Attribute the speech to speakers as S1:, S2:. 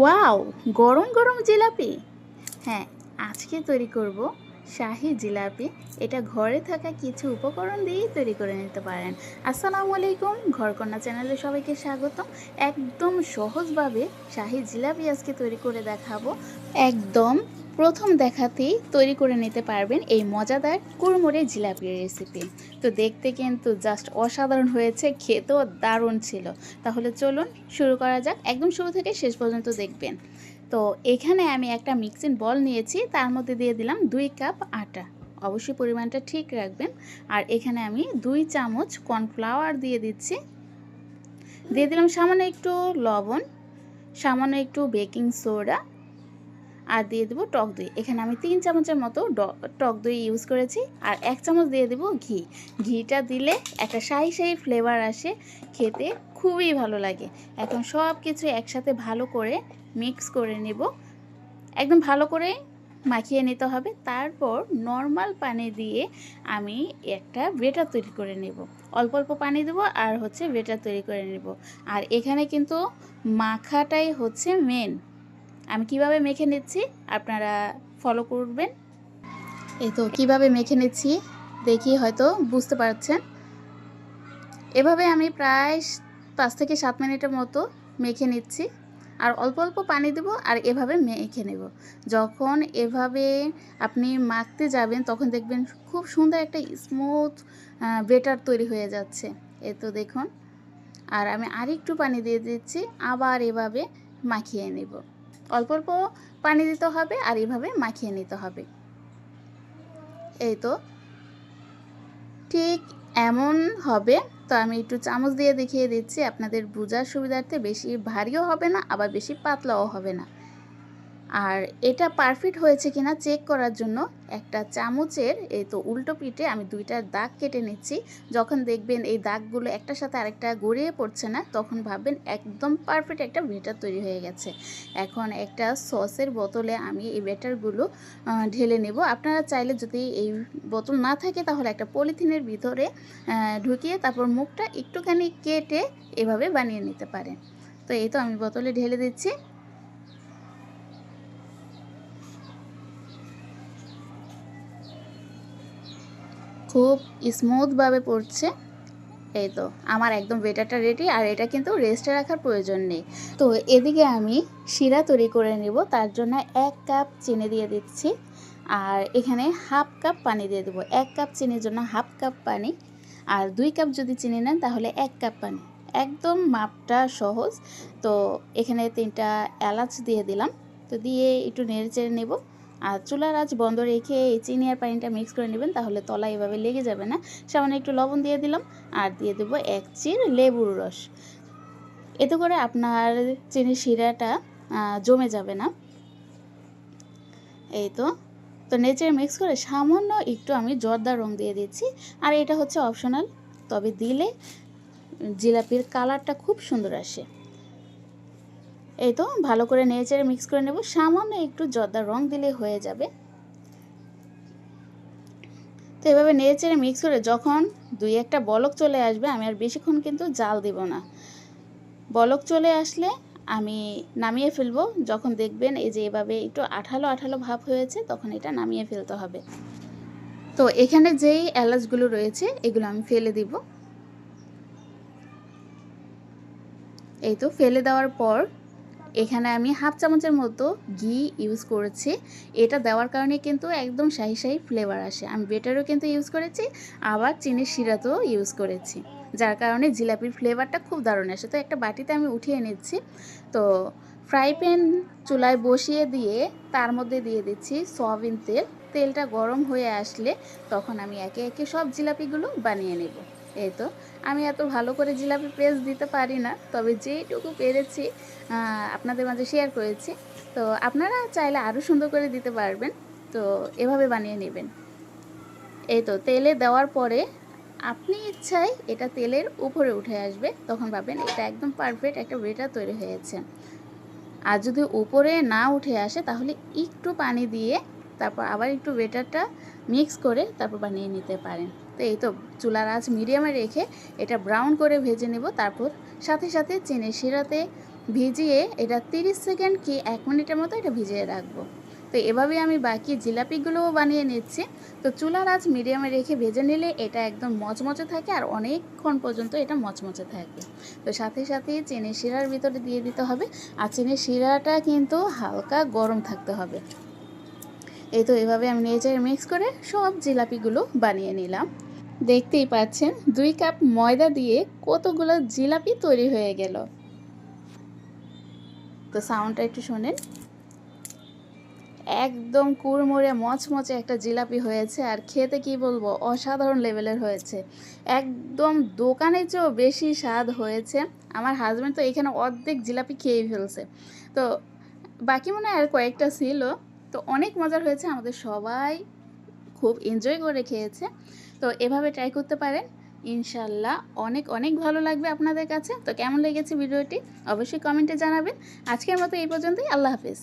S1: Wow, গরম গরম জিলাপি। হ্যাঁ আজকে তৈরি করব শাহি জিলাপি। এটা ঘরে থাকা কিছু উপকরণ দিয়েই তৈরি করে নিতে পারেন। আসসালামু আলাইকুম, ঘরকন্যা চ্যানেলে সবাইকে স্বাগত একদম সহজভাবে শাহি জিলাপি আজকে তৈরি করে দেখাবো। একদম প্রথম দেখাতেই তৈরি করে নিতে পারবেন এই মজাদার কুড়মুড়ে জিলাপির রেসিপি তো দেখতে কিন্তু জাস্ট অসাধারণ হয়েছে, খেতেও দারুণ ছিল। তাহলে চলুন শুরু করা যাক, একদম শুরু থেকে শেষ পর্যন্ত দেখবেন। তো এখানে আমি একটা মিক্সিং বল নিয়েছি, তার মধ্যে দিয়ে দিলাম দুই কাপ আটা। অবশ্যই পরিমাণটা ঠিক রাখবেন। আর এখানে আমি দুই চামচ কর্নফ্লাওয়ার দিয়ে দিচ্ছি। দিয়ে দিলাম সামান্য একটু লবণ, সামান্য একটু বেকিং সোডা আর দিয়ে দেবো টক দই। এখানে আমি তিন চামচের মতো টক দই ইউজ করেছি। আর এক চামচ দিয়ে দেবো ঘি। ঘিটা দিলে একটা শাহি শাহি ফ্লেভার আসে, খেতে খুবই ভালো লাগে। এখন সব কিছু একসাথে ভালো করে মিক্স করে নেব। একদম ভালো করে মাখিয়ে নিতে হবে। তারপর নর্মাল পানি দিয়ে আমি একটা বেটার তৈরি করে নেব। অল্প অল্প পানি দেবো আর হচ্ছে বেটার তৈরি করে নেব। আর এখানে কিন্তু মাখাটাই হচ্ছে মেন আমি কীভাবে মেখে নিচ্ছি আপনারা ফলো করবেন। এই তো, কীভাবে মেখে নিচ্ছি দেখি, হয়তো বুঝতে পারছেন। এভাবে আমি প্রায় পাঁচ থেকে সাত মিনিটের মতো মেখে নিচ্ছি। আর অল্প অল্প পানি দেব আর এভাবে মেখে নেব। যখন এভাবে আপনি মাখতে যাবেন, তখন দেখবেন খুব সুন্দর একটা স্মুথ বেটার তৈরি হয়ে যাচ্ছে। এ তো দেখুন। আর আমি আরেকটু পানি দিয়ে দিচ্ছি, আবার এভাবে মাখিয়ে নেব। অল্প অল্প পানি দিতে হবে আর এইভাবে মাখিয়ে নিতে হবে। এই তো। ঠিক এমন হবে, তো আমি একটু চামচ দিয়ে দেখিয়ে দিচ্ছি। আপনাদের বোঝার সুবিধার্থে বেশি ভারীও হবে না, আবার বেশি পাতলাও হবে না। আর এটা পারফেক্ট হয়েছে কিনা চেক করার জন্য একটা চামচের, এই তো উল্টো পিঠে আমি দুইটা দাগ কেটে নিচ্ছি। যখন দেখবেন এই দাগগুলো একটার সাথে আরেকটা গড়িয়ে পড়ছে না, তখন ভাববেন একদম পারফেক্ট একটা বেটার তৈরি হয়ে গেছে। এখন একটা সসের বোতলে আমি এই বেটারগুলো ঢেলে নেব। আপনারা চাইলে যদি এই বোতল না থাকে তাহলে একটা পলিথিনের ভিতরে ঢুকিয়ে তারপর মুখটা একটুখানি কেটে এভাবে বানিয়ে নিতে পারেন। তো এই তো আমি বোতলে ঢেলে দিচ্ছি। খুব স্মুথভাবে পড়ছে। এই তো, আমার একদম বেটারটা রেডি আর এটা কিন্তু রেস্টে রাখার প্রয়োজন নেই। তো এদিকে আমি শিরা তৈরি করে নেব, তার জন্য এক কাপ চিনি দিয়ে দিচ্ছি। আর এখানে হাফ কাপ পানি দিয়ে দেবো, এক কাপ চিনির জন্য হাফ কাপ পানি। আর দুই কাপ যদি চিনি নেন তাহলে এক কাপ পানি। একদম মাপটা সহজ। তো এখানে তিনটা এলাচ দিয়ে দিলাম। তো দিয়ে একটু নেড়ে চেড়ে নেব। আর চুলার আঁচ বন্ধ রেখে এই চিনি আর পানিটা মিক্স করে নেবেন, তাহলে তলা এভাবে লেগে যাবে না। সামান্য একটু লবণ দিয়ে দিলাম আর দিয়ে দেবো এক চির লেবুর রস। এতে করে আপনার চিনির শিরাটা জমে যাবে না। এই তো তো নেচে মিক্স করে সামান্য একটু আমি জর্দার রং দিয়ে দিচ্ছি। আর এটা হচ্ছে অপশনাল তবে দিলে জিলাপির কালারটা খুব সুন্দর আসে। এই তো ভালো করে নেড়েচেড়ে মিক্স করে নেব। সামান্য একটু জর্দার রং দিলে হয়ে যাবে। তো এভাবে নেড়েচেড়ে মিক্স করে যখন দুই একটা বলক চলে আসবে, আমি আর বেশিক্ষণ কিন্তু জাল দেব না। বলক চলে আসলে আমি নামিয়ে ফেলব। যখন দেখবেন এই যে এভাবে একটু আঠালো আঠালো ভাব হয়েছে, তখন এটা নামিয়ে ফেলতে হবে। তো এখানে যেই এলাচগুলো রয়েছে, এগুলো আমি ফেলে দিব। এই তো ফেলে দেওয়ার পর এখানে আমি হাফ চামচের মতো ঘি ইউজ করেছি। এটা দেওয়ার কারণে কিন্তু একদম শাহি শাহি ফ্লেভার আসে। আমি বেটারও কিন্তু ইউজ করেছি, আবার চিনির শিরাতেও ইউজ করেছি। যার কারণে জিলাপির ফ্লেভারটা খুব দারুণ আসে। তো একটা বাটিতে আমি উঠিয়ে নিচ্ছি। তো ফ্রাই প্যান চুলায় বসিয়ে দিয়ে তার মধ্যে দিয়ে দিচ্ছি সয়াবিন তেল। তেলটা গরম হয়ে আসলে তখন আমি একে একে সব জিলাপিগুলো বানিয়ে নেব। এই তো, আমি এত ভালো করে জিলাপি পেস্ট দিতে পারি না, তবে যেইটুকু পেরেছি আপনাদের মাঝে শেয়ার করেছি। তো আপনারা চাইলে আরও সুন্দর করে দিতে পারবেন, তো এভাবে বানিয়ে নেবেন। এই তো, তেলে দেওয়ার পরে আপনি ইচ্ছায় এটা তেলের উপরে উঠে আসবে, তখন ভাবেন এটা একদম পারফেক্ট একটা বেটার তৈরি হয়েছে। আর যদি উপরে না উঠে আসে, তাহলে একটু পানি দিয়ে তারপর আবার একটু বেটারটা মিক্স করে তারপর বানিয়ে নিতে পারেন। তো এই তো চুলার আঁচ মিডিয়ামে রেখে এটা ব্রাউন করে ভেজে নেব। তারপর সাথে সাথে চিনি শিরাতে ভিজিয়ে এটা তিরিশ সেকেন্ড কি এক মিনিটের মতো এটা ভিজিয়ে রাখব। তো এভাবে আমি বাকি জিলাপিগুলোও বানিয়ে নিচ্ছি। তো চুলার আঁচ মিডিয়ামে রেখে ভেজে নিলে এটা একদম মচমচে থাকে আর অনেকক্ষণ পর্যন্ত এটা মচমচে থাকে। তো সাথে সাথে চিনি শিরার ভিতরে দিয়ে দিতে হবে। আর চিনি শিরাটা কিন্তু হালকা গরম থাকতে হবে। এই তো এভাবে আমি নেচার মিক্স করে সব জিলাপিগুলো বানিয়ে নিলাম। দেখতেই পাচ্ছেন, দুই কাপ ময়দা দিয়ে কতগুলো জিলাপি তৈরি হয়ে গেল। তো সাউন্ডটা একটু শোনেন। একদম কুড়মুড়ে, মচমচে একটা জিলাপি হয়েছে, আর খেতে কি বলব, অসাধারণ লেভেলের হয়েছে। একদম দোকানের চেয়েও বেশি স্বাদ হয়েছে। আমার হাজব্যান্ড তো এখানে অর্ধেক জিলাপি খেয়ে ফেলছে। তো বাকি মনে হয় আর কয়েকটা ছিল। তো অনেক মজার হয়েছে, আমাদের সবাই খুব এনজয় করে খেয়েছে। তো এভাবে ট্রাই করতে পারেন। ইনশাল্লাহ অনেক অনেক ভালো লাগবে আপনাদের কাছে। তো কেমন লেগেছে ভিডিওটি? অবশ্যই কমেন্টে জানাবেন। আজকের মতো এই পর্যন্তই। আল্লাহ হাফিজ।